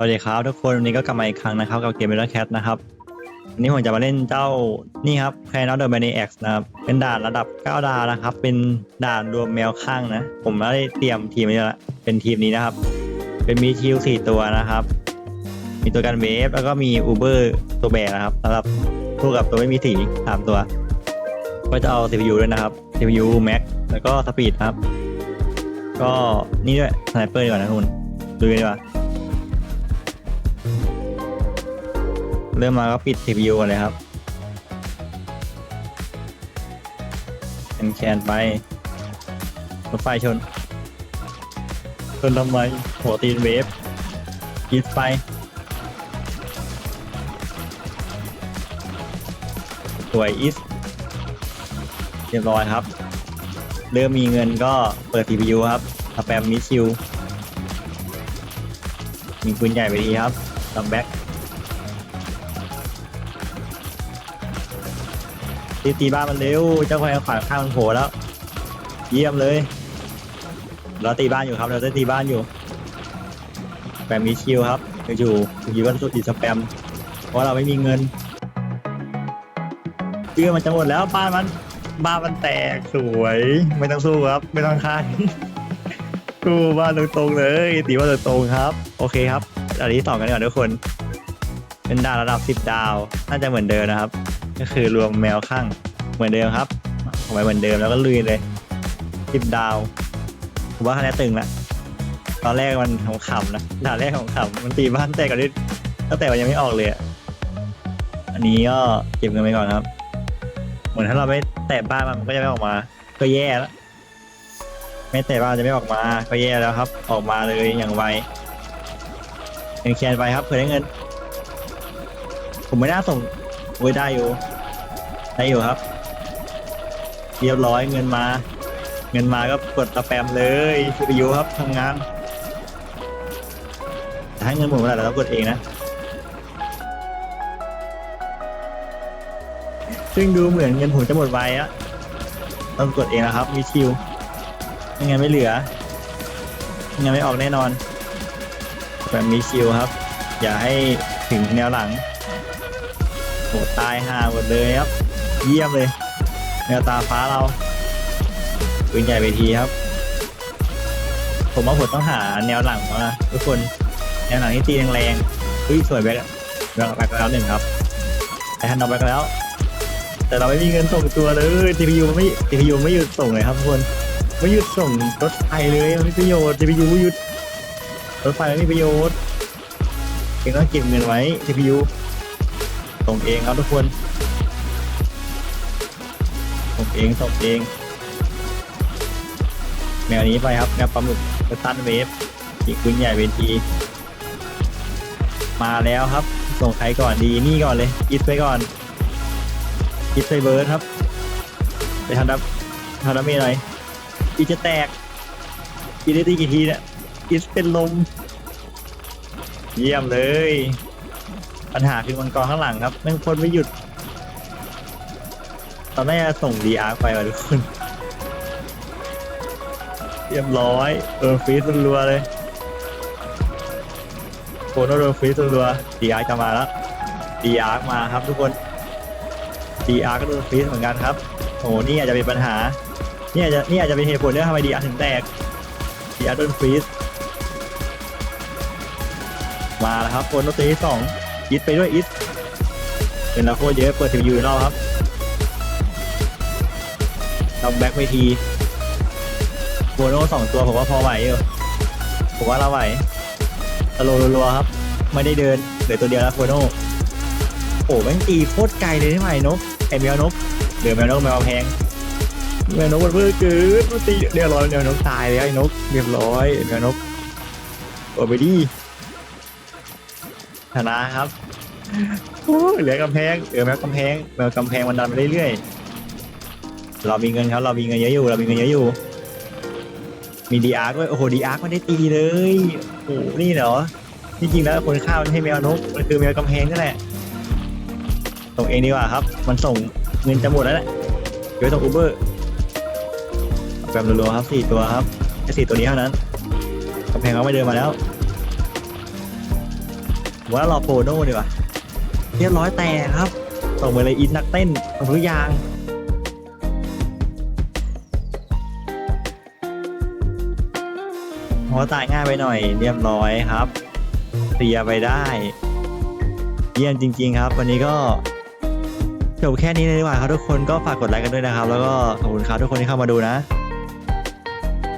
สวัสดีครับทุกคนวันนี้ก็กลับมาอีกครั้งนะครับกับเกมเมอร์แคทนะครับวันนี้ผมจะมาเล่นเจ้านี่ครับแคนอเดอร์แมนแอ็กซ์นะครับเป็นด่านระดับ 9 ดาวนะครับ เป็นด่านรวมแมวข้างนะ ผมได้เตรียมทีมไว้แล้วเป็นทีมนี้นะครับ เป็นมีคิวสี่ตัวนะครับ มีตัวกันเวฟแล้วก็มีอูเบอร์ตัวแบกนะครับสำหรับคู่กับตัวไม่มีสีสามตัว ก็จะเอา CPU ด้วยนะครับ CPU Max แล้วก็สปีดครับ ก็นี่ด้วยสไนเปอร์ดีกว่านะคุณดูดีกว่า เริ่มมาก็ปิด CPU ก่อนเลยครับแคนแคนไปรถไฟชน ชนทำไมหัวตีนเวฟยิดไปสวยอิสเรียบร้อยครับ เริ่มมีเงินก็เปิด CPU ครับสแปมมิชิวมีปืนใหญ่ไปทีครับตัมแบ็ก ตีตีบ้านมันเร็ว เจ้าควายขวานข้างมันโผล่แล้ว เยี่ยมเลย เราตีบ้านอยู่ครับ เราได้ตีบ้านอยู่แปมมีชิวครับอยู่อยู่ก็สุดอีสแปม เพราะเราไม่มีเงินเพื่อมันจะหมดแล้วบ้านมัน บ้านมันแตกสวย ไม่ต้องสู้ครับ ไม่ต้องฆ่าสู้บ้านตรงๆเลยตีบ้านตรงๆครับ โอเคครับอันนี้ต่อกันก่อนทุกคน เป็นดาวระดับ10ดาว น่าจะเหมือนเดิมนะครับ ก็คือรวมแมวข้างเหมือนเดิมครับเอาไว้เหมือนเดิมแล้วก็ลุยเลยสิบดาวผมว่าคะแนนตึงละตอนแรกมันของขำนะด่าแรกของขำมันตีบ้านแตกกันนิดตั้งแต่มันยังไม่ออกเลยอะอันนี้ก็เก็บเงินไปก่อนครับ เหมือนถ้าเราไม่แตะบ้านมันก็จะไม่ออกมา ก็แย่แล้วไม่แตะบ้านจะไม่ออกมา ก็แย่แล้วครับ ออกมาเลยอย่างไวเงินแคนไปครับเพื่อได้เงิน ผมไม่น่าส่ง โอ้ยได้อยู่ ได้อยู่ครับ เรียบร้อยเงินมา เงินมาก็กดสแปมเลยซูปยูครับทำงานแต่ถ้าเงินหมดเมื่อไหร่เราต้องกดเองนะ ซึ่งดูเหมือนเงินผมจะหมดไวอะต้องกดเองนะครับ มีชิวไม่งั้นไม่เหลือไม่งั้นไม่ออกแน่นอนแบบมีชิวครับ อย่าให้ถึงแนวหลัง โหตายห่าหมดเลยครับ เยี่ยมเลยแนวตาฟ้าเราปืนใหญ่ไปทีครับ ผมว่าผมต้องหาแนวหลังมาทุกคนแนวหลังที่ตีแรงๆเฮ้ยสวยแบ็คแบ็คแบ็แล้วหนึ่งครับไอฮันดอกแบ็คแล้ว แต่เราไม่มีเงินส่งตัวเลย TPU ไม่ TPU ไม่หยุดส่งเลยครับทุกคนไม่หยุดส่งรถไฟเลยไม่มีประโยชน์ TPU ไม่หยุดรถไฟไม่มีประโยชน์เองต้องเก็บเงินไว้ TPU ส่งเองครับทุกคนส่งเองส่งเองแนวนี้ไปครับแนวปลาหมึกสตันเวฟอีกปืนใหญ่เวที มาแล้วครับ ส่งใครก่อนดีนี่ก่อนเลยอิดไปก่อนอิดไปเบิร์ดครับ ไปทำดับทำดับเมย์หน่อยอีจะแตกอีได้ตีกี่ทีเนี่ยอิดเป็นลม เยี่ยมเลย ปัญหาคือมังกรข้างหลังครับแม่งพ่นไม่หยุด ตอนแรกส่งดีอาร์ไปว่ะทุกคน เรียบร้อย เออฟรีสรัวเลยโคโนโดนฟรีสรัวดีอาร์จะมาแล้วดีอาร์มาครับทุกคนดีอาร์ก็โดนฟรีสเหมือนกันครับโอ้โหนี่อาจจะเป็นปัญหา นี่อาจจะนี่อาจจะเป็นเหตุผลที่ทำไมดีอาร์ถึงแตกดีอาร์โดนฟรีสมาแล้วครับโคโนตีที่สอง อิทไปด้วยอิทเป็นเราโคเยอะเปิดทีวีอยู่รอบครับทำแบ็คไปทีโบโน่สองตัวผมว่าพอไหวอยู่ผมว่าเราไหวตะโลรัวครับ ไม่ได้เดินเหลือตัวเดียวแล้วโบโน่โอ้แม่งตีโคตรไกลเลยใช่ไหมนกไอแมวนกเดือแมวนกแมวแพงแมวนกมันเพื่อเกินมันตีเรียบร้อยแมวนกตายเลยไอ้นกเรียบร้อยแมวนกโอ้ไปดิ ชนะครับโอ้ยเหลือกำแพงเหลือแมวกำแพงแมวกำแพงมันดันไปเรื่อยๆเรามีเงินครับเรามีเงินเยอะอยู่ เรามีเงินเยอะอยู่ มีดีอาร์ด้วยโอ้โหดีอาร์ไม่ได้ตีเลยโอ้โหนี่เหรอจริงๆแล้วคนข้าวใช่แมวนกมันคือแมวกำแพงนั่นแหละส่งเองดีกว่าครับ มันส่งเงินจะหมดแล้วแหละเดี๋ยวส่งอูเบอร์แบบรัวๆครับสี่ตัวครับแค่สี่ตัวนี้เท่านั้นกำแพงเขาไม่เดินมาแล้ว ว่ารอโปโน่ดีกว่าเรียบร้อยแต่ครับส่งไปเลยอินนักเต้นส่งทุกอย่างหัวตายง่ายไปหน่อย เรียบร้อยครับเคลียร์ไปได้ เยี่ยมจริง ๆ ครับ วันนี้ก็จบแค่นี้เลยดีกว่าครับทุกคนก็ฝากกดไลค์กันด้วยนะครับ แล้วก็ขอบคุณครับทุกคนที่เข้ามาดูนะ